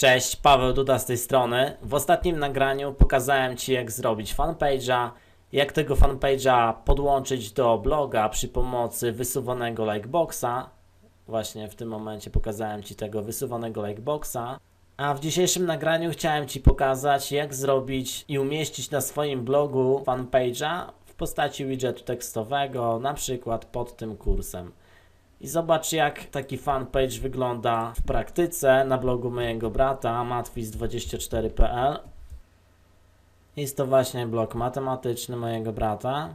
Cześć, Paweł Duda z tej strony. W ostatnim nagraniu pokazałem Ci jak zrobić fanpage'a, jak tego fanpage'a podłączyć do bloga przy pomocy wysuwanego likeboxa. Właśnie w tym momencie pokazałem Ci tego wysuwanego likeboxa. A w dzisiejszym nagraniu chciałem Ci pokazać jak zrobić i umieścić na swoim blogu fanpage'a w postaci widgetu tekstowego, na przykład pod tym kursem. I zobacz, jak taki fanpage wygląda w praktyce na blogu mojego brata matwis24.pl. Jest to właśnie blog matematyczny mojego brata.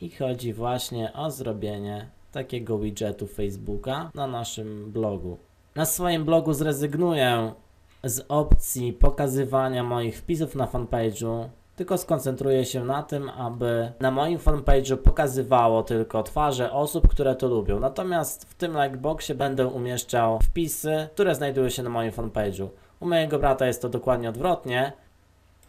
I chodzi właśnie o zrobienie takiego widgetu Facebooka na naszym blogu. Na swoim blogu zrezygnuję z opcji pokazywania moich wpisów na fanpage'u, tylko skoncentruję się na tym, aby na moim fanpage'u pokazywało tylko twarze osób, które to lubią. Natomiast w tym likeboxie będę umieszczał wpisy, które znajdują się na moim fanpage'u. U mojego brata jest to dokładnie odwrotnie.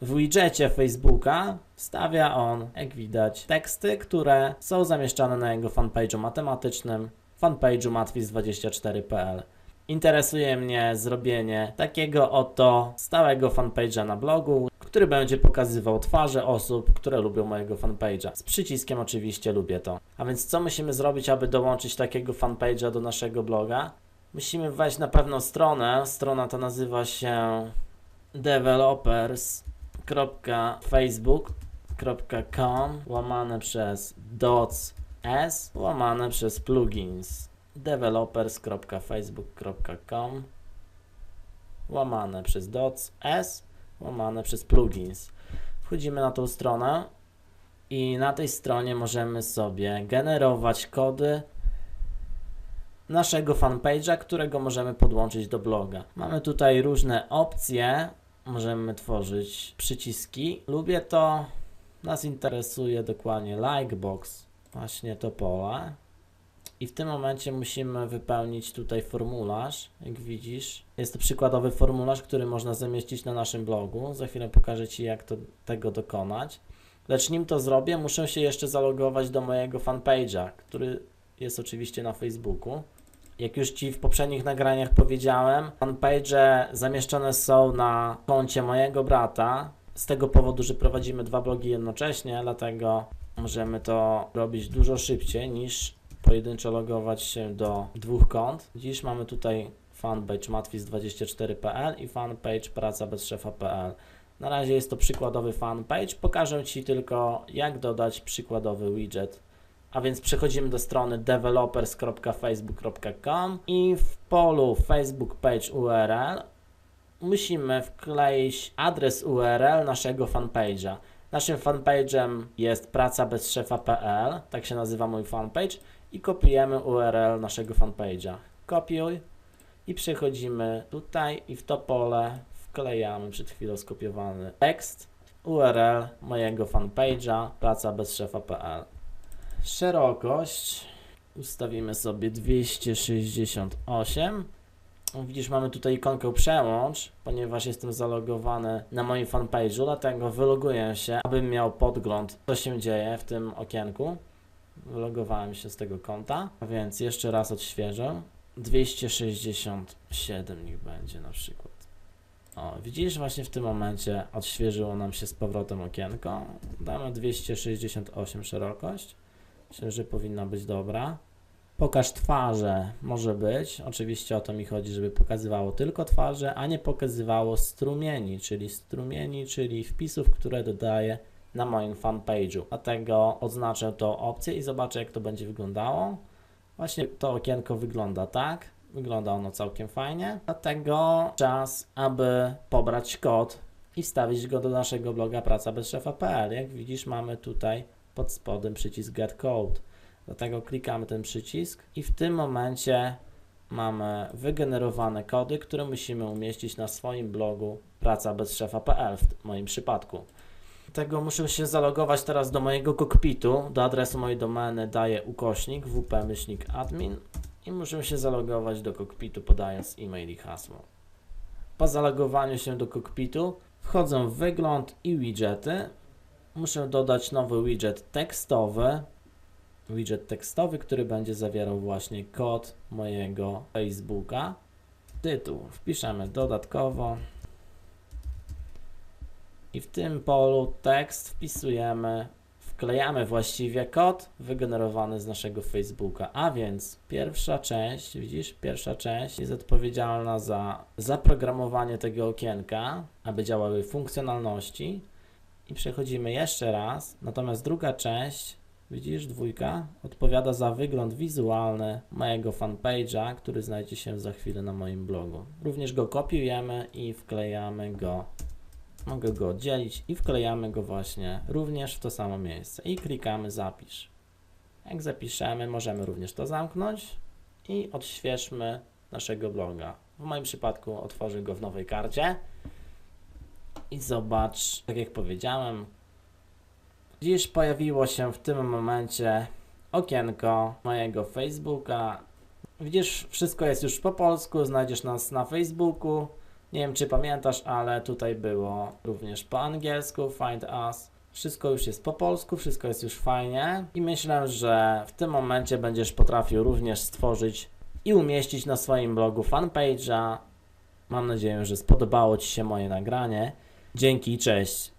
W widgetie Facebooka wstawia on, jak widać, teksty, które są zamieszczane na jego fanpage'u matematycznym, fanpage'u matwis24.pl. Interesuje mnie zrobienie takiego oto stałego fanpage'a na blogu, który będzie pokazywał twarze osób, które lubią mojego fanpage'a. Z przyciskiem oczywiście lubię to. A więc co musimy zrobić, aby dołączyć takiego fanpage'a do naszego bloga? Musimy wejść na pewną stronę. Strona ta nazywa się developers.facebook.com łamane przez dots s łamane przez plugins developers.facebook.com łamane przez dots s łamane przez plugins. Wchodzimy na tą stronę i na tej stronie możemy sobie generować kody naszego fanpage'a, którego możemy podłączyć do bloga. Mamy tutaj różne opcje, możemy tworzyć przyciski. Lubię to, nas interesuje dokładnie likebox, właśnie to pole. I w tym momencie musimy wypełnić tutaj formularz, jak widzisz. Jest to przykładowy formularz, który można zamieścić na naszym blogu. Za chwilę pokażę Ci, jak to, tego dokonać. Lecz nim to zrobię, muszę się jeszcze zalogować do mojego fanpage'a, który jest oczywiście na Facebooku. Jak już Ci w poprzednich nagraniach powiedziałem, fanpage'e zamieszczone są na koncie mojego brata. Z tego powodu, że prowadzimy dwa blogi jednocześnie, dlatego możemy to robić dużo szybciej niż pojedynczo logować się do dwóch kont. Dziś mamy tutaj fanpage matwis24.pl i fanpage praca bez szefa.pl. Na razie jest to przykładowy fanpage. Pokażę Ci tylko, jak dodać przykładowy widget. A więc przechodzimy do strony developers.facebook.com i w polu Facebook Page URL musimy wkleić adres URL naszego fanpage'a. Naszym fanpage'em jest praca bez szefa.pl, tak się nazywa mój fanpage i kopiujemy URL naszego fanpage'a. Kopiuj i przechodzimy tutaj i w to pole wklejamy przed chwilą skopiowany tekst URL mojego fanpage'a praca bez szefa.pl. Szerokość ustawimy sobie 268. Widzisz, mamy tutaj ikonkę przełącz, ponieważ jestem zalogowany na moim fanpage'u, dlatego wyloguję się, abym miał podgląd, co się dzieje w tym okienku. Wylogowałem się z tego konta, więc jeszcze raz odświeżę. 267 niech będzie na przykład. O, widzisz, właśnie w tym momencie odświeżyło nam się z powrotem okienko. Damy 268 szerokość. Myślę, że powinna być dobra. Pokaż twarze, może być. Oczywiście o to mi chodzi, żeby pokazywało tylko twarze, a nie pokazywało strumieni, czyli strumieni, czyli wpisów, które dodaję na moim fanpage'u. Dlatego odznaczę tą opcję i zobaczę, jak to będzie wyglądało. Właśnie to okienko wygląda tak. Wygląda ono całkiem fajnie. Dlatego czas, aby pobrać kod i wstawić go do naszego bloga praca bez szefa.pl. Jak widzisz, mamy tutaj pod spodem przycisk Get Code. Dlatego klikamy ten przycisk i w tym momencie mamy wygenerowane kody, które musimy umieścić na swoim blogu praca bez szefa.pl w moim przypadku. Tego muszę się zalogować teraz do mojego kokpitu. Do adresu mojej domeny daję ukośnik wp-admin i muszę się zalogować do kokpitu podając e-mail i hasło. Po zalogowaniu się do kokpitu wchodzę w wygląd i widgety. Muszę dodać nowy widget tekstowy. Widget tekstowy, który będzie zawierał właśnie kod mojego Facebooka. tytuł. Wpiszemy dodatkowo i w tym polu tekst wpisujemy, wklejamy właściwie kod wygenerowany z naszego Facebooka. A więc pierwsza część, widzisz, pierwsza część jest odpowiedzialna za zaprogramowanie tego okienka, aby działały funkcjonalności. I przechodzimy jeszcze raz. Natomiast druga część, widzisz, dwójka, odpowiada za wygląd wizualny mojego fanpage'a, który znajdzie się za chwilę na moim blogu. Również go kopiujemy i wklejamy go. Mogę go oddzielić i wklejamy go właśnie również w to samo miejsce. I klikamy zapisz. Jak zapiszemy, możemy również to zamknąć i odświeżmy naszego bloga. W moim przypadku otworzę go w nowej karcie. I zobacz, tak jak powiedziałem, dziś pojawiło się w tym momencie okienko mojego Facebooka. Widzisz, wszystko jest już po polsku, znajdziesz nas na Facebooku. Nie wiem, czy pamiętasz, ale tutaj było również po angielsku Find Us. Wszystko już jest po polsku, wszystko jest już fajnie i myślę, że w tym momencie będziesz potrafił również stworzyć i umieścić na swoim blogu fanpage'a. Mam nadzieję, że spodobało Ci się moje nagranie. Dzięki, cześć.